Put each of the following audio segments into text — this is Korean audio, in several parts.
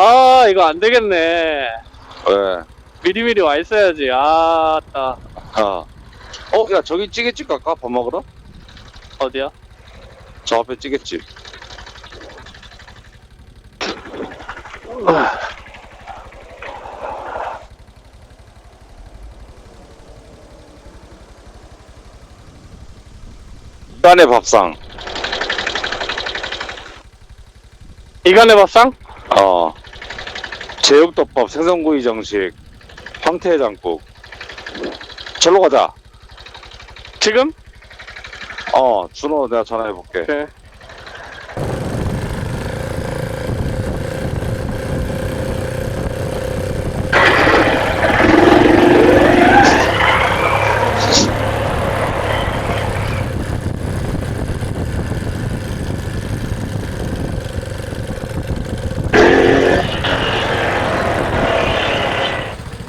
아 이거 안 되겠네 왜? 미리미리 와 있어야지 아따 아. 어, 야, 저기 찌개집 갈까? 밥 먹으러? 어디야? 저 앞에 찌개집. 딴의 밥상. 이간의 밥상? 어. 제육덮밥, 생선구이 정식, 황태해장국. 절로 가자. 지금? 어, 준호 내가 전화해볼게. 네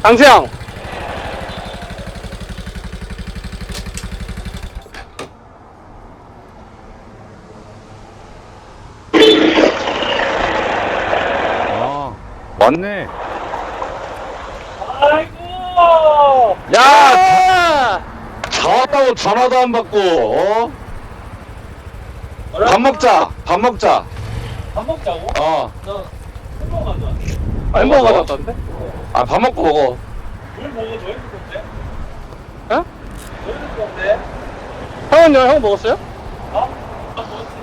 강세영 아, 왔네. 아이고 야! 다 왔다고 전화도 안 받고, 어? 밥 먹자, 밥 먹자. 밥 먹자고? 어. 나 햄버거 가자 아, 햄버거 가져왔던데? 아, 밥 먹고 먹어. 물 먹어 너 힘들 건데? 어? 너 힘들 건데? 형은요? 형 먹었어요? 어? 아 먹었지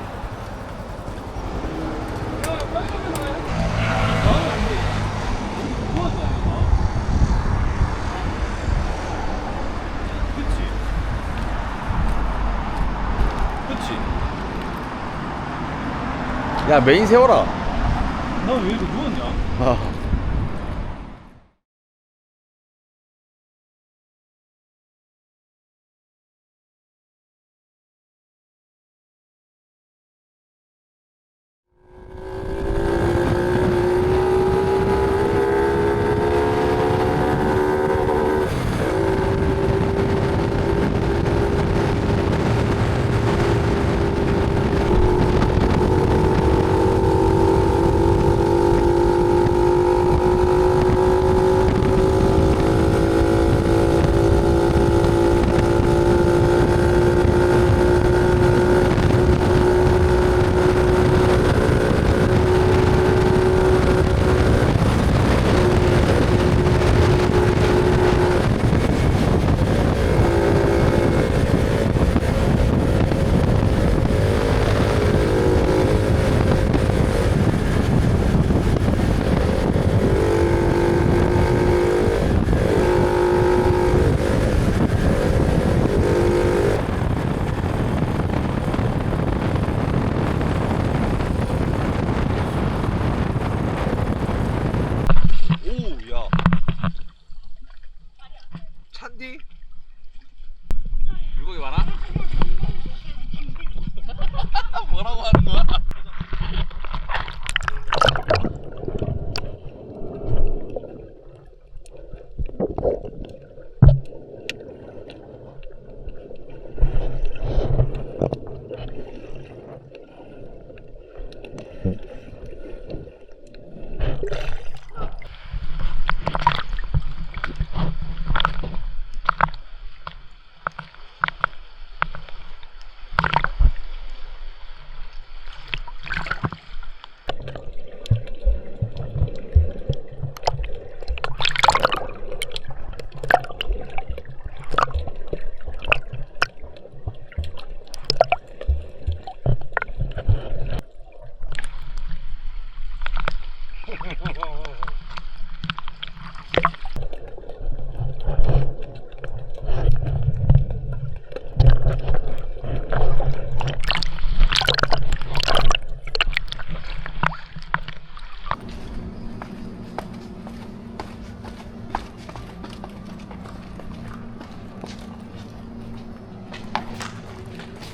야, 메인 세워라. 넌왜 이렇게 누웠냐? 아.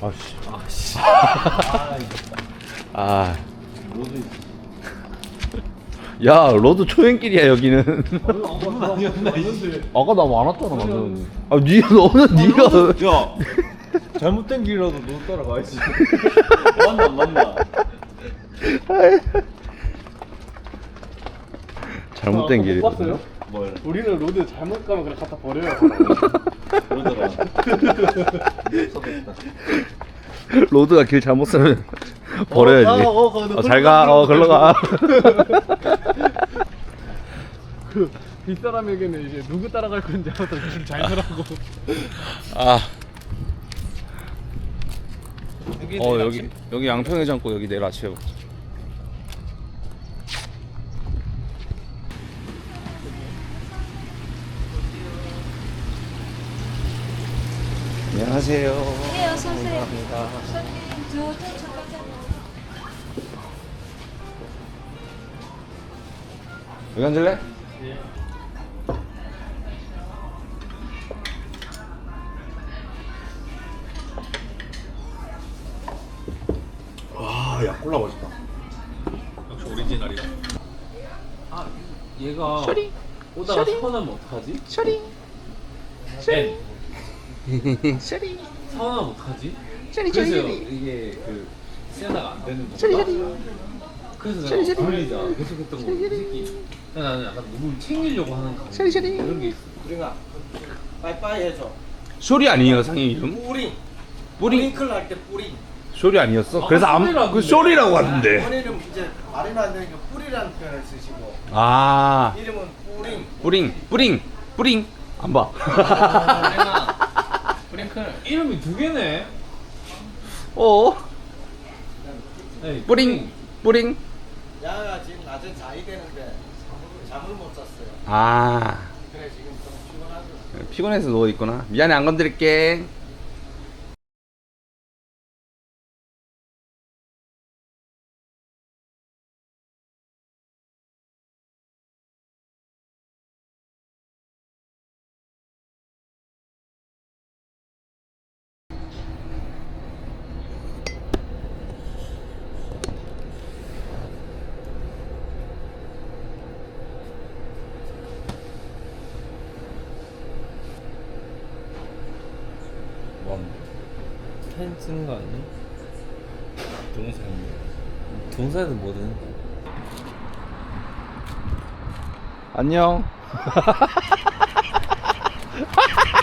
아씨. 아씨. 아. 야, 로드 초행길이야, 여기는. 아까 나 많았잖아, 방금. 아, 니, 너는 니가. 야. 잘못된 길이라도 너 따라가야지. 맞나 맞나. 잘못된 아, 길이. 못 봤어요? 뭘? 우리는 로드 잘못 가면 그냥 갖다 버려요. 그러더라. 로드가 길 잘못 쓰면 버려야지. 어, 어, 어, 너 어, 잘 가. 어, 걸러 가. 그 뒷사람에게는 이제 누구 따라갈 건지 알아서 줄잘 서라고. 아. 어 여기 여기 양평에 잡고 여기 내일 아침에 먹자. 안녕하세요. 네, 어서 오세요. 손님, 저도 잠깐 여기 앉을래? 야 콜라 맛있다. 역시 오리지널이다. 아, 얘가 오다가 서운하면 어떡하지? 쇼리. 쇼리. 쇼리. 서운하면 어떡하지? 쇼리 그래서 이게 그 세다가 안 되는 거. 쇼리 쇼리. 그래서 내가 돌리자 계속 했던 거. 이 새끼. 나는 약간 누굴 챙기려고 하는 감. 쇼리 쇼리. 그런 게 있어. 우리가 빠이빠이 해줘. 쇼리 아니에요 상의 이름? 뿌링. 뿌링 뿌링클 할때 뿌링. 쇼리 아니었어? 아, 그래서 쇼리라고 아무 그. 쇼리라고 하던데. 본인은 이제 말이 안 되니까 뿌리라는 표현을 쓰시고 아 이름은 뿌링. 뿌링 뿌링 뿌링 안 봐. 브링클. 이름이 두 개네. 어 에이, 뿌링 뿌링 야가 지금 낮에 자야 되는데 잠을 못 잤어요. 아 그래 지금 좀 피곤하죠. 피곤해서 누워 있구나. 미안해 안 건드릴게. 펜 쓰는 거 아니야? 동사인데. 동사는 뭐든. 안녕.